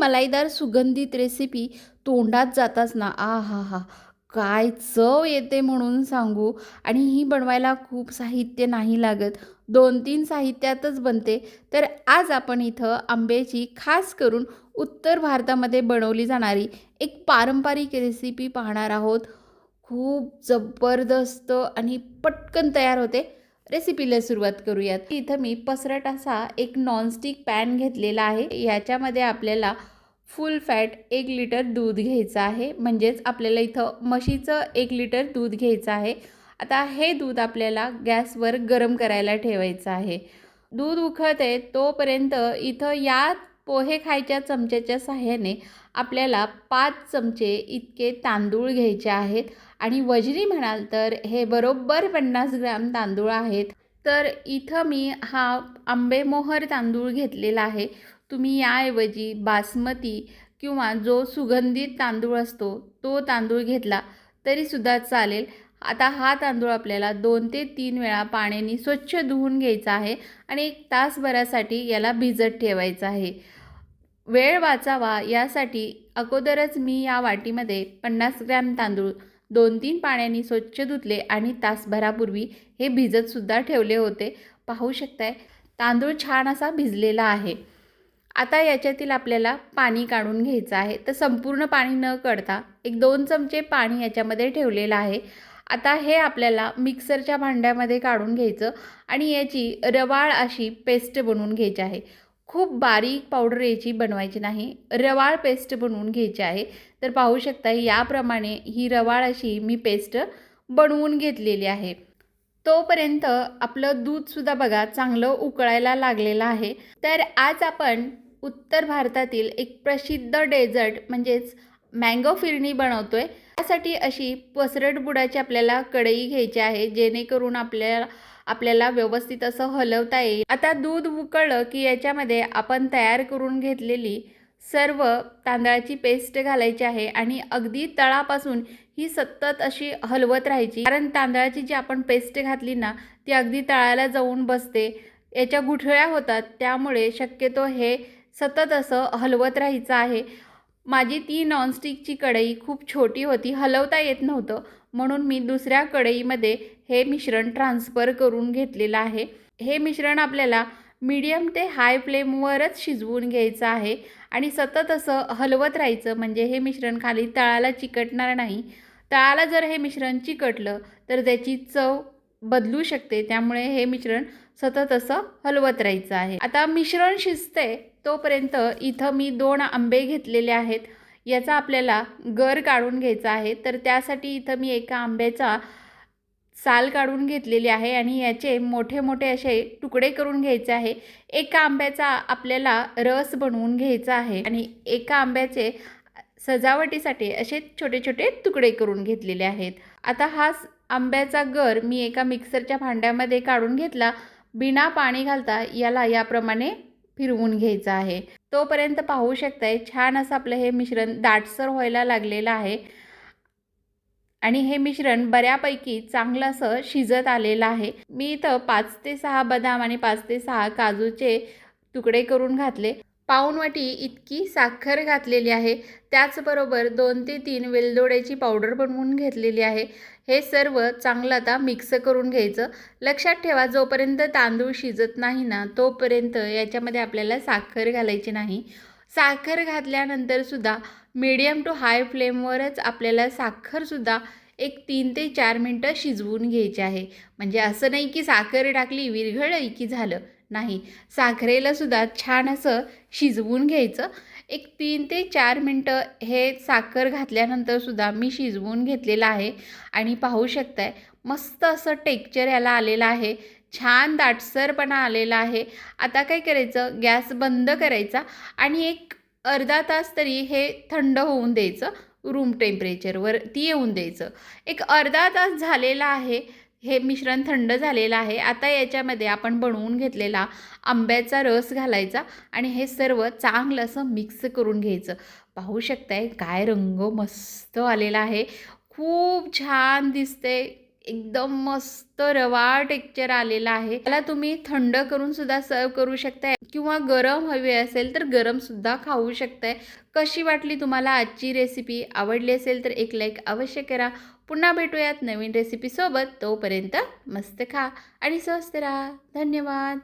मलाईदार सुगंधित रेसिपी तोंडात जाताच ना आ हा हा काय चव येते म्हणून सांगू. आणि ही बनवायला खूप साहित्य नाही लागत. दोन तीन साहित्यातच बनते. तर आज आपण इथं आंब्याची खास करून उत्तर भारतामध्ये बनवली जाणारी एक पारंपरिक रेसिपी पाहणार आहोत. खूप जबरदस्त आणि पटकन तयार होते. रेसिपीला सुरुवात करूयात. इथं मी पसरट असा एक नॉनस्टिक पॅन घेतलेला आहे. याच्यामध्ये आपल्याला फुल फॅट एक लिटर दूध घ्यायचं आहे. म्हणजेच आपल्याला इथं म्हशीचं एक लिटर दूध घ्यायचं आहे. आता हे दूध आपल्याला गॅसवर गरम करायला ठेवायचं आहे. दूध उकळते तोपर्यंत इथं या पोहे खायच्या चमच्याच्या सहाय्याने आपल्याला पाच चमचे इतके तांदूळ घ्यायचे आहेत. आणि वजनी म्हणाल तर हे बरोबर पन्नास ग्रॅम तांदूळ आहेत. तर इथं मी हा आंबेमोहर तांदूळ घेतलेला आहे. तुम्ही याऐवजी बासमती किंवा जो सुगंधित तांदूळ असतो तो तांदूळ घेतला तरीसुद्धा चालेल. आता हा तांदूळ आपल्याला दोन ते तीन वेळा पाण्याने स्वच्छ धुवून घ्यायचा आहे आणि एक तासभरासाठी याला भिजत ठेवायचं आहे. वेळ वाचावा यासाठी अगोदरच मी या वाटीमध्ये पन्नास ग्रॅम तांदूळ दोन तीन पाण्याने स्वच्छ धुतले आणि तासभरापूर्वी हे भिजतसुद्धा ठेवले होते. पाहू शकताय तांदूळ छान असा भिजलेला आहे. आता याच्यातील आपल्याला पाणी काढून घ्यायचं आहे. तर संपूर्ण पाणी न काढता एक दोन चमचे पाणी याच्यामध्ये ठेवलेलं आहे. आता हे आपल्याला मिक्सरच्या भांड्यामध्ये काढून घ्यायचं आणि याची रवाळ अशी पेस्ट बनवून घ्यायची आहे. खूप बारीक पावडर याची बनवायची नाही. रवाळ पेस्ट बनवून घ्यायची आहे. तर पाहू शकता याप्रमाणे ही रवाळ अशी मी पेस्ट बनवून घेतलेली आहे. तोपर्यंत आपलं दूधसुद्धा बघा चांगलं उकळायला लागलेलं आहे. तर आज आपण उत्तर भारतातील एक प्रसिद्ध डेझर्ट म्हणजेच मँगो फिरणी बनवतो आहे त्यासाठी अशी पसरट बुडाची आपल्याला कढई घ्यायची आहे जेणेकरून आपल्याला आपल्याला व्यवस्थित असं हलवता येईल. आता दूध उकळलं की याच्यामध्ये आपण तयार करून घेतलेली सर्व तांदळाची पेस्ट घालायची आहे आणि अगदी तळापासून ही सतत अशी हलवत राहायची. कारण तांदळाची जी आपण पेस्ट घातली ना ती अगदी तळाला जाऊन बसते. याच्या गुठळ्या होतात त्यामुळे शक्यतो हे सतत असं हलवत राहायचं आहे. माझी ती नॉनस्टिकची कढई खूप छोटी होती हलवता येत नव्हतं. म्हणून मी दुसऱ्या कढईमध्ये हे मिश्रण ट्रान्सफर करून घेतलेलं आहे. हे मिश्रण आपल्याला मीडियम ते हाय फ्लेमवरच शिजवून घ्यायचं आहे आणि सतत असं हलवत राहायचं. म्हणजे हे मिश्रण खाली तळाला चिकटणार नाही. तळाला जर हे मिश्रण चिकटलं तर त्याची चव बदलू शकते. त्यामुळे हे मिश्रण सतत असं हलवत राहायचं आहे. आता मिश्रण शिजते तोपर्यंत इथं मी दोन आंबे घेतलेले आहेत. याचा आपल्याला गर काढून घ्यायचा आहे. तर त्यासाठी इथं मी एका आंब्याचा साल काढून घेतलेली आहे आणि याचे मोठे मोठे असे तुकडे करून घ्यायचे आहे. एका आंब्याचा आपल्याला रस बनवून घ्यायचा आहे आणि एका आंब्याचे सजावटीसाठी असे छोटे छोटे तुकडे करून घेतलेले आहेत. आता हा आंब्याचा गर मी एका मिक्सरच्या भांड्यामध्ये काढून घेतला. बिना पाणी घालता याला याप्रमाणे फिरवून घ्यायचं आहे. तोपर्यंत पाहू शकताय छान असं आपलं हे मिश्रण दाटसर व्हायला लागलेलं आहे. आणि हे मिश्रण बऱ्यापैकी चांगलं असं शिजत आलेलं आहे. मी इथं पाच ते सहा बदाम आणि पाच ते सहा काजूचे तुकडे करून घातले. पाऊनवाटी इतकी साखर घातलेली आहे. त्याचबरोबर दोन ते तीन वेलदोड्याची पावडर बनवून घेतलेली आहे. हे सर्व चांगलं आता मिक्स करून घ्यायचं. लक्षात ठेवा जोपर्यंत तांदूळ शिजत नाही ना तोपर्यंत याच्यामध्ये आपल्याला साखर घालायची नाही. साखर घातल्यानंतरसुद्धा मीडियम टू हाय फ्लेमवरच आपल्याला साखरसुद्धा एक तीन ते चार मिनटं शिजवून घ्यायची आहे. म्हणजे असं नाही की साखर टाकली विरघळली की झालं. नाही. साखरेला सुद्धा छान असं शिजवून घ्यायचं. एक तीन ते चार मिनटं हे साखर घातल्यानंतरसुद्धा मी शिजवून घेतलेलं आहे. आणि पाहू शकताय मस्त असं टेक्चर याला आलेलं आहे. छान दाटसरपणा आलेला आहे. आता काय करायचं? गॅस बंद करायचा आणि एक अर्धा तास तरी हे थंड होऊन द्यायचं. रूम टेम्परेचरवर ती येऊन द्यायचं. एक अर्धा तास झालेला आहे. हे मिश्रण थंड झालेलं आहे. आता याच्यामध्ये आपण बनवून घेतलेला आंब्याचा रस घालायचा आणि हे सर्व चांगलं असं मिक्स करून घ्यायचं. पाहू शकताय काय रंग मस्त आलेला आहे. खूप छान दिसते एकदम मस्त रवा टेक्चर आलेला आहे. त्याला तुम्ही थंड करून सुद्धा सर्व करू शकताय. किंवा गरम हवे असेल तर गरमसुद्धा खाऊ शकताय. कशी वाटली तुम्हाला आजची रेसिपी आवडली असेल तर एक लाईक अवश्य करा. पुन्हा भेटूयात नवीन रेसिपीसोबत तोपर्यंत मस्त खा आणि स्वस्त राहा. धन्यवाद.